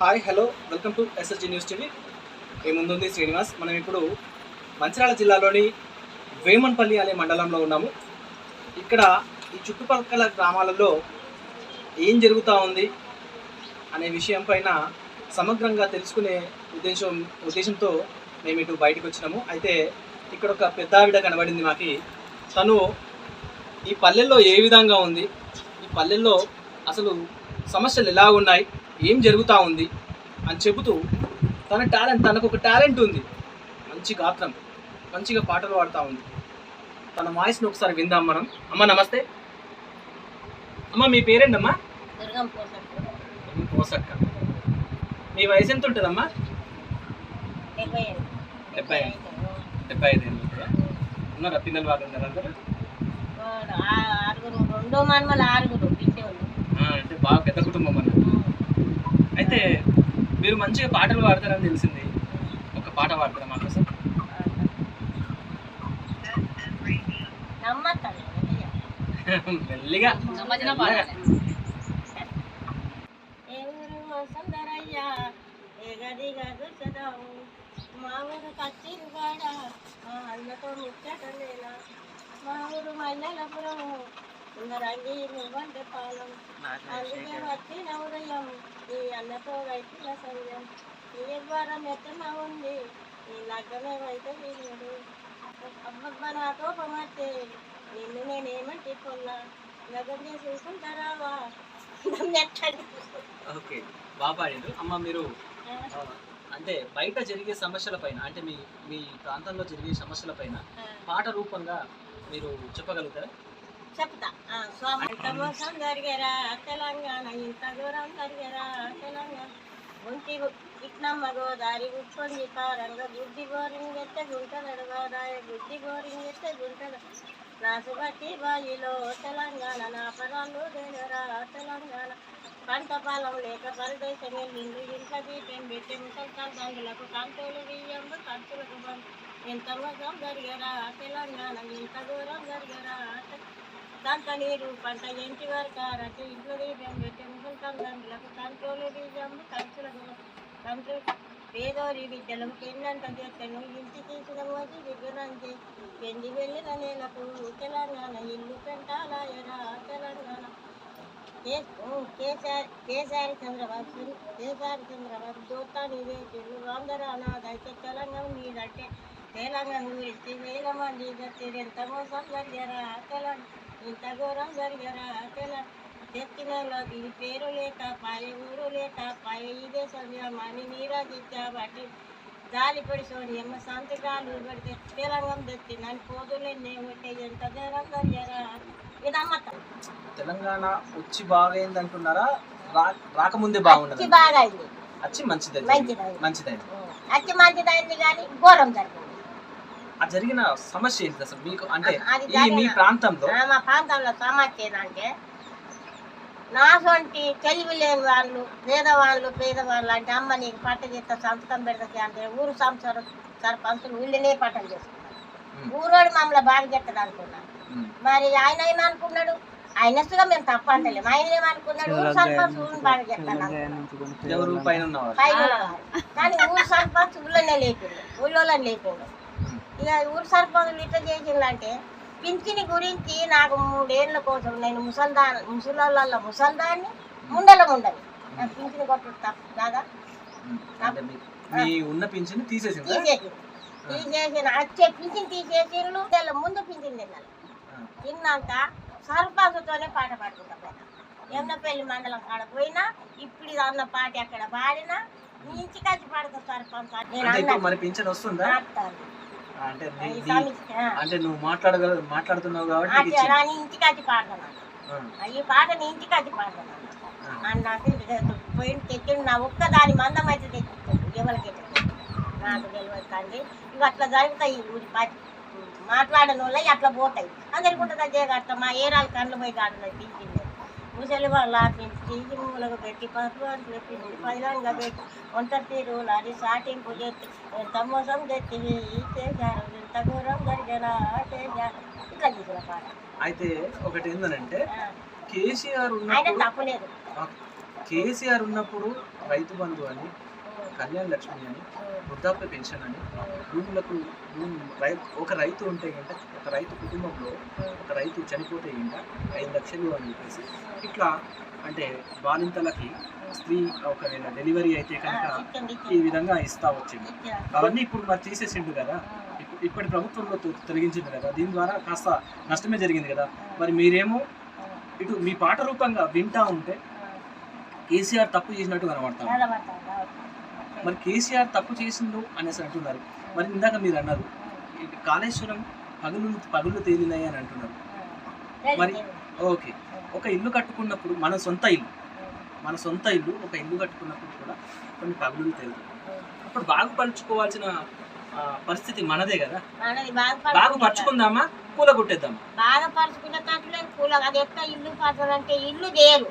Hi hello welcome to SSG news TV. మీ ముందుంది శ్రీనివాస్. మనం ఇప్పుడు మంచిర్యాల జిల్లాలోని వేమన్పల్లి అనే మండలంలో ఉన్నాము. ఇక్కడ ఈ చుట్టుపక్కల గ్రామాలలో ఏం జరుగుతూ ఉంది అనే విషయం పైన సమగ్రంగా తెలుసుకునే ఉద్దేశం ఉద్దేశంతో మేము ఇటు బయటకు వచ్చినాము. అయితే ఇక్కడ ఒక పెద్ద ఆవిడ కనబడింది మాకు. తను ఈ పల్లెల్లో ఏ విధంగా ఉంది? ఈ పల్లెల్లో అసలు సమస్యలు ఎలా ఉన్నాయి? ఏం జరుగుతూ ఉంది అని చెబుతూ తన టాలెంట్ తనకు ఒక టాలెంట్ ఉంది. మంచి గాత్రం మంచిగా పాటలు పాడుతూ ఉంది. తన వాయిస్ని ఒకసారి విందాం మనం. అమ్మ నమస్తే. అమ్మ మీ పేరేంటమ్మా? పోసక్క మీ వయసు ఎంత ఉంటుందమ్మా? డెబ్బై డెబ్బై ఐదు. ఏళ్ళు ఉన్నారా పిల్లలు వాళ్ళు ఉన్నారు అందరూ? అంటే బాగా పెద్ద కుటుంబం మీరు మంచిగా పాటలు పాడతారని తెలిసింది. ఒక పాట పాడతారా మా కోసం నమ్మతాను మెల్లిగా మెల్లగా. ఎవరు సుందరయ్య ఎగదిగా గుర్చదావు మా ఊరు కచ్చిరు కాడ మా అన్నతో ముచ్చటలేలా మా ఊరు మల్లెలపురం. సుందరంగి నువ్వంటే పాలం. అందుకే వచ్చిన ఉదయం ఈ అన్నతో వైద్యుల ఈ ద్వారం ఎత్తన ఉంది. ఈ లగ్గమే అయితే వీరుడు అబ్బబ్బ నా కోపం వస్తే నిన్ను నేనేమంటే పొన్నా? లగ్గం చేసి చూసుకుంటారావా. ఓకే. బాగా పాడారు అమ్మ మీరు అంటే బయట జరిగే సమస్యల పైన అంటే మీ మీ ప్రాంతంలో జరిగే సమస్యల పైన పాట రూపంగా మీరు చెప్పగలుగుతారా? చెప్తా. ఇంత మోసం జరిగారా తెలంగాణ ఇంత దూరం జరిగారా తెలంగాణ. ఒంటి ఇట్నమ్మ గోదారి ఉప్పొంగి పారంగ బుద్ధి బోరింగ్ ఎత్తే గుంట నడవాదాయ బుద్ధి బోరింగ్ ఎత్తే గుంట నాసు బట్టి బాయిలో తెలంగాణ నా పరాలు దేనరా తెలంగాణ. పంట పొలం లేక పరదేశం వెళ్ళిండు ఇంట్లో దీపం పెట్టి ముసల్తాలు దండులకు కంతులు బియ్యం ఖర్చులకు ఎంత మోసం జరిగారా తెలంగాణ ఇంత దూరం జరిగారా దాంట్లో నీరు పంట ఎంటి వరకు రటి ఇంట్లో దీపం పెట్టి ముసల్తాలు దండులకు కంట్రోలు బియ్యం ఖర్చులకు కంట్రోల్ పేదోరి బిడ్డలకు పెన్నంట చేస్తాను ఇంటి తీసిన మోసి దిగునంచి పెండి వెళ్ళిన నేలకు తెలంగాణ ఇల్లు పెంటాలయరా తెలంగాణ. కేసారి చంద్రబాబు కేసారి చంద్రబాబు దోతా నీవే చెల్లు అందరూ అనాథైతే తెలంగాణ మీదంటే తెలంగాణ గురించి వేల మంది తెచ్చారు ఎంత మోసం జరిగారా తెలంగాణ ఇంత ఘోరం జరిగారా తెలంగాణ తెచ్చిన ఇది పేరు లేక పాయ ఊరు లేక పాయ ఇదే సంధ్యమని నీరాజిత్యా బట్టి జాలి పడి సోనియమ్మ సంతకాలు పెడితే తెలంగాణ తెచ్చి నన్ను పోదులే ఉంటే ఎంత ఘోరం జరిగారా ఇది అమ్మతాం తెలంగాణ వచ్చి బాగైంది. అంటున్నారా రాకముందే అచ్చి బాగున్నది బాగా అయింది వచ్చి మంచిది మంచిదైంది. మంచిదైంది. అచ్చి మంచిదైంది కానీ ఘోరం జరిగింది. ఆ జరిగిన సమస్య ఏంటి అసలు? మీకు అంటే ఈ మీ ప్రాంతంలో ఆ, మా ప్రాంతంలో సమస్య ఏంటంటే నాసొంటి తెలివి లేని వాళ్ళు పేదవాళ్ళు పేదవాళ్ళు అంటే అమ్మ నీకు పట్ట చేస్తా సంతకం పెడతా అంటే ఊరు సంవత్సరం సర్పంచులు ఊళ్ళనే పట్టలు చేస్తున్నారు ఉమ్, ఊరోడు మమ్మల్ని బాగా చెప్తాడు అనుకున్నాను ఉమ్, మరి ఆయన ఏమనుకున్నాడు? ఆయన మేము తప్ప అంటలేము ఆయన ఏమనుకున్నాడు? ఊరు సర్పంచ్ ఊరిని బాగా చెప్తాను అనుకున్నాడు. కానీ ఊరు సర్పంచ్ ఊళ్ళోనే లేపిండు. ఊళ్ళోనే ఉమ్, ఇక ఊరు సర్పంచులు ఇట్లా చేసిందంటే పింఛని గురించి నాకు మూడేళ్ళ కోసం నేను ముసల్దా ముసలాళ్ళ ముసల్దాన్ని ముండల ముండని నాకు పింఛని కొట్టు తప్పు కాదా ఉన్న పింఛన్ తీసేసిందా తీసేసి తీసేసిన వచ్చే పింఛన్ తీసేసిండ్రు నెల ముందు పింఛన్ తిన్నాను తిన్నాక సర్పంచ్తోనే పాట పాడుకుంటా పోయినా. ఎన్నపల్లి మండలం కాడ పోయినా ఇప్పుడు అన్న పాట ఎక్కడ పాడినా నుంచి కలిసి పాడుతా సర్పంచ్ వస్తుందా? అంటే నీ- నీ- నువ్వు మాట్లాడగల మాట్లాడుతున్నావు కాబట్టి నీకు అట్లా ఇచ్చింది. రాని ఇంటికి ఆ, ఈ పాట నీ ఇంటికి వచ్చి పాడుతున్నాను ఆ. అని నాకు పోయి తెచ్చిండు నా ఒక్క దాని మందం అయితే ఎవరికి నాకు తెలియదు ఇవి అట్లా జరుగుతాయి ఈ ఊరి పాటి మాట్లాడని వాళ్ళవి అట్లా పోతాయి. అందరికి ఉంటుంది అదే కట్ట మా ఏరాలు కళ్ళు పోయి కాడున్నాయి తీసింది ముసలి వాళ్ళు ఆపించి తీసి మూలకు పెట్టి పసుపు అంచులు పెట్టి పదిలంగా పెట్టి వంట తీరు అది సాటింపు చేసి ఎంత మోసం తెచ్చి చేశారు ఎంత ఘోరం జరిగేలా చేశారు పాట. అయితే ఒకటి ఏంటంటే. కేసీఆర్ ఆయన ఉన్నప్పుడు తప్పులేదు కేసీఆర్ ఉన్నప్పుడు రైతు బంధు అని కళ్యాణ లక్ష్మి అని వృద్ధాప్య పెన్షన్ అని భూములకు భూమి రై- ఒక రైతు ఉంటే గంట ఒక రైతు కుటుంబంలో ఒక రైతు చనిపోతే గంట ఐదు లక్షలు అని చెప్పేసి. ఇట్లా అంటే బాలింతలకి స్త్రీ ఒకవేళ డెలివరీ అయితే కనుక ఈ. విధంగా ఇస్తా వచ్చింది. అవన్నీ ఇప్పుడు మరి తీసేసిండు కదా. ఇప్పు- ఇప్పటి ప్రభుత్వంలో తొ- తొలగించిండు కదా. దీని ద్వారా కాస్త నష్టమే జరిగింది కదా. మరి మీరేమో ఇటు మీ పాట రూపంగా వింటా ఉంటే కేసీఆర్ తప్పు చేసినట్టు కనబడతాం మరి కేసీఆర్ తప్పు చేసిండు అనేసి అంటున్నారు. మరి ఇందాక మీరు అన్నారు కాళేశ్వరం పగులు పగులు తేలినాయి అని అంటున్నారు. మరి ఓకే ఒక ఇల్లు కట్టుకున్నప్పుడు మన సొంత ఇల్లు మన సొంత ఇల్లు ఒక ఇల్లు కట్టుకున్నప్పుడు కూడా కొన్ని పగులు తేలుతాయి అప్పుడు బాగుపరుచుకోవాల్సిన పరిస్థితి మనదే కదా. మనది బాగా బాగు పరుచుకుంటారు. పరుచుకుందామా కూల కొట్టేద్దామా బాగా పరుచుకున్న తట్టులే పూల అది ఎట్లా ఇల్లు పడుతుందంటే ఇల్లు దేరు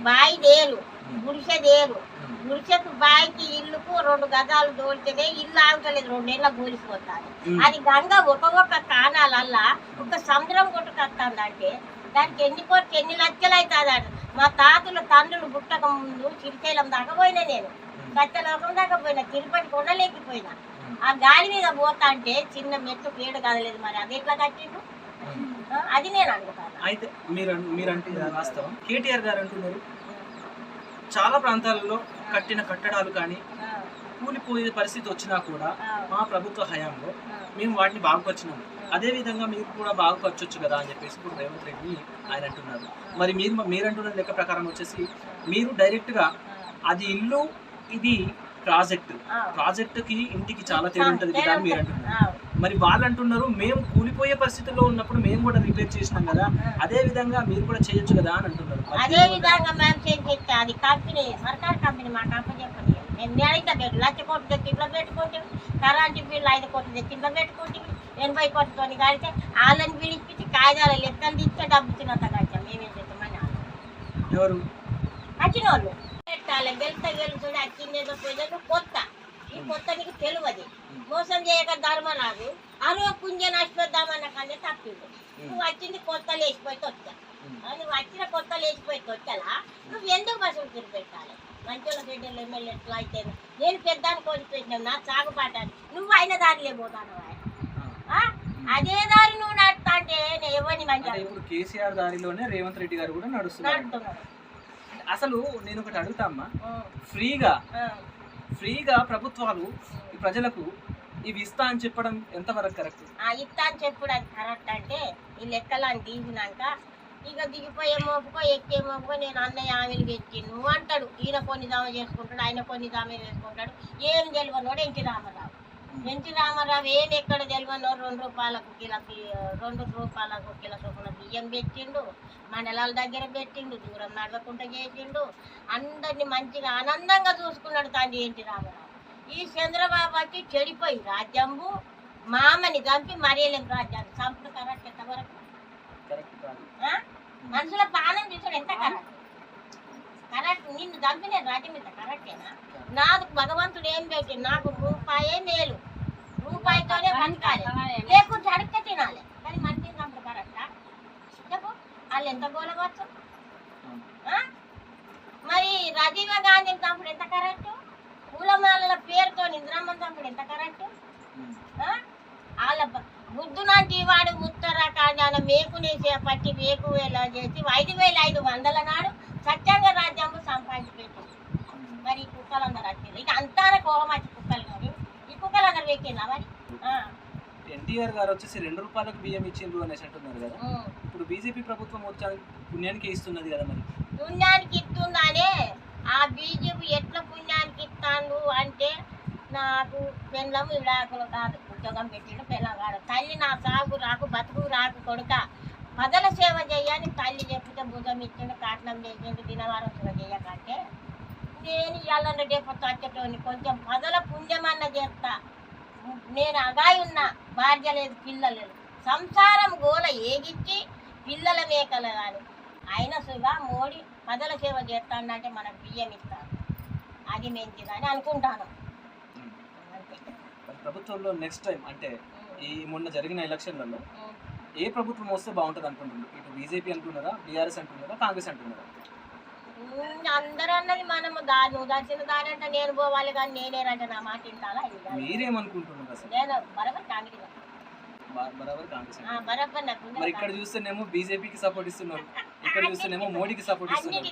బాయి దేరు గుడిసె దేరు గుడిసెకు బాయికి ఇల్లుకు రెండు గజాలు దోలితేనే ఇల్లు ఆగుతలేదు రెండేళ్ళ కూలిపోతాది ఉమ్. అది గంగ ఒక ఒక కానాలల్లా ఒక సముద్రం కొట్టుకొస్తుందంటే దానికి ఎన్ని కోట్లు ఎన్ని లక్షలు అవుతుంది మా తాతలు తండ్రులు పుట్టక ముందు శ్రీశైలం దాకా పోయినా నేను. సత్యలోకం దాకా పోయినా తిరుపతి కొండలేకపోయినా. ఆ గాలి మీద పోతా అంటే చిన్న మెట్టు పేడు కదలేదు మరి. అది ఎట్లా కట్టిండు అది నేను అనుకుంటాను. అయితే మీరు మీరు అంటే వాస్తవం. కేటీఆర్ గారు అంటున్నారు చాలా ప్రాంతాలలో కట్టిన కట్టడాలు కానీ కూలిపోయే పరిస్థితి వచ్చినా కూడా మా ప్రభుత్వ హయాంలో మేము వాటిని బాగుపరిచినాము అదే విధంగా మీరు కూడా బాగుపరచొచ్చు కదా అని చెప్పేసి ఇప్పుడు రేవంత్ రెడ్డి ఆయన అంటున్నారు. మరి మీరు మీరు అంటున్న లెక్క ప్రకారం వచ్చేసి మీరు డైరెక్ట్గా అది ఇల్లు ఇది ప్రాజెక్ట్. ప్రాజెక్ట్కి ఇంటికి చాలా తేడా ఉంటుంది కదా అని మీరు అంటున్నారు మరి వాళ్ళు అంటున్నారు మేము కూలిపోయే పరిస్థితుల్లో ఉన్నప్పుడు మేము కూడా రిపేర్ చేసినాం కదా అదే విధంగా మీరు కూడా చేయొచ్చు కదా అని అంటున్నారు. అదే విధంగా మేము చేస్తే అది కంపెనీ సర్కార్ కంపెనీ మా కంపెనీ చెప్పండి. మేము నేనైతే పెట్టు లక్ష కోట్లు తెచ్చి ఇంట్లో పెట్టుకుంటాం. కరెంటు బిల్లు ఐదు కోట్లు తెచ్చి ఇంట్లో పెట్టుకుంటాం. ఎనభై కోట్లతో కడితే వాళ్ళని పిలిపించి కాగితాలు లెక్కలు తీస్తే డబ్బు తినంత కట్టాం మేమేం చేస్తామని. ఎవరు? వచ్చిన వాళ్ళు పెట్టాలి వెళ్తే వెళ్తుంది వచ్చిందేదో పోయేదో కొత్త. ఈ కొత్త నీకు తెలియదు. మోసం చేయక ధర్మరాజు అరవ పుంజ నష్టపోద్దామన్న కన్నా తప్పింది నువ్వు వచ్చింది కొత్త లేచిపోయి వచ్చా నువ్వు వచ్చిన కొత్త లేచిపోయి వచ్చాలా నువ్వు ఎందుకు బస్సులు తిరిగి పెట్టాలి? మంచోళ్ళ బిడ్డలు ఎమ్మెల్యే ఎట్లా అయితే? నేను పెద్దానికి వదిలిపెట్టినావు నా సాగుపాటాన్ని నువ్వు అయిన దారిలే పోతాను అదే దారి నువ్వు నడుతా అంటే నేను ఎవరిని మంచి ఇప్పుడు కేసీఆర్ దారిలోనే రేవంత్ రెడ్డి గారు కూడా నడుస్తున్నారు. అసలు నేను ఒకటి అడుగుతామ్మా ఫ్రీగా ఫ్రీగా ప్రభుత్వాలు ప్రజలకు ఇవి ఇస్తా అని చెప్పడం ఎంతవరకు కరెక్ట్? ఆ అని చెప్పడం కరెక్ట్ అంటే ఈ లెక్కలని తీసినాక ఇక దిగిపోయే మోపుకో ఎక్కే మోపుకో నేను అన్నయ్య ఆమెలు పెట్టిను నువ్వు అంటాడు ఈయన కొన్ని దామ చేసుకుంటాడు ఆయన కొన్ని దామ చేసుకుంటాడు ఏం తెలియనోడు N T Ramarao. N T Ramarao ఏం ఎక్కడ తెలియనో రెండు రూపాయలకు కిలో రెండు రూపాయలకు కిలో చొప్పున బియ్యం పెట్టిండు మండలాల దగ్గర పెట్టిండు దూరం నడవకుండా చేసిండు అందరిని మంచిగా ఆనందంగా చూసుకున్నాడు తండ్రి ఎన్టీ రామారావు. ఈ చంద్రబాబు వచ్చి చెడిపోయి రాజ్యంబు మామని చంపి మరేలేం రాజ్యాన్ని చంపుడు కరెక్ట్ ఎంతవరకు? మనుషుల ప్రాణం తీసుడు ఎంత కరెక్ట్? కరెక్ట్. నిన్ను చంపి నేను రాజ్యం మీద కరెక్టేనా? నాకు భగవంతుడు ఏం పెట్టి? నాకు రూపాయే మేలు. రూపాయితోనే బతకాలి. లేకుంటే అడక్క తినాలి. కానీ మనిషిని చంపుడు కరెక్టా చెప్పు. వాళ్ళు ఎంత గోలవచ్చు? మరి రాజీవ్ గాంధీని చంపుడు ఎంత కరెక్ట్? పూలమాలల పేరుతో ఇంద్రమ్మ చంపుడు ఎంత కరెక్ట్? వాళ్ళ బుద్ధు లాంటి వాడు ఉత్తరాఖండ మేకునేసి పట్టి మేకు ఎలా చేసి ఐదు వేల ఐదు వందల నాడు సత్యాంగ రాజ్యాంగ సంపాదించి పెట్టింది. మరి ఈ కుక్కలందరూ వచ్చింది ఇక అంతానే కోపం వచ్చి కుక్కలు కానీ ఈ కుక్కలందరూ వెక్కిందా మరి? ఎన్టీఆర్ గారు వచ్చేసి రెండు రూపాయలకు బియ్యం ఇచ్చిండ్రు అనేసి అంటున్నారు కదా. ఇప్పుడు బీజేపీ ప్రభుత్వం వచ్చానికి పుణ్యానికి ఇస్తున్నది కదా మరి. పుణ్యానికి ఇస్తుందానే ఆ బీజేపీ ఎట్లా పుణ్యానికి ఇస్తాను అంటే నాకు పెళ్ళం విడాకులు కాదు ఉద్యోగం పెట్టిండు పిల్లగాడు తల్లి నా సాగు రాకు బతుకు రాకు కొడుక. పదల సేవ చేయని తల్లి చెప్తే భుజం ఇచ్చిండు కాటనం చేసిండు దినవారం సేవ చేయకంటే నేను ఇవ్వాలన్న రేపు వచ్చేటోని కొంచెం పదల పుణ్యమన్న చేస్తా. నేను అగాయి ఉన్నా భార్య లేదు పిల్లలేదు సంసారం గోల ఏగిచ్చి పిల్లల మేకలు కానీ అయిన సుగా మోడీ పదల సేవ చేస్తానంటే మనకు బియ్యం ఇస్తారు అది మంచిదని అనుకుంటాను. ప్రభుత్వంలో నెక్స్ట్ టైం అంటే ఈ మొన్న జరిగిన ఎలక్షన్లలో. ఏ ప్రభుత్వం వస్తే బాగుంటుంది అనుకుంటున్నారు? ఇటు బీజేపీ అంటున్నారా? బీఆర్ఎస్ అంటున్నారా? కాంగ్రెస్ అంటున్నారా? అందరూ అన్నది మనము దా నువ్వు దర్శన దారి అంటే నేను పోవాలి కానీ నేనేనంటే నా మాట వింటాలా? మీరేమనుకుంటున్నారు అసలు? నేను బరబర్ కాంగ్రెస్ బరాబర్ కాంగ్రెస్. మరి ఇక్కడ చూస్తేనేమో బీజేపీకి సపోర్ట్ ఇస్తున్నారు. ఇక్కడ చూస్తేనేమో మోడీకి సపోర్ట్ ఇస్తున్నారు.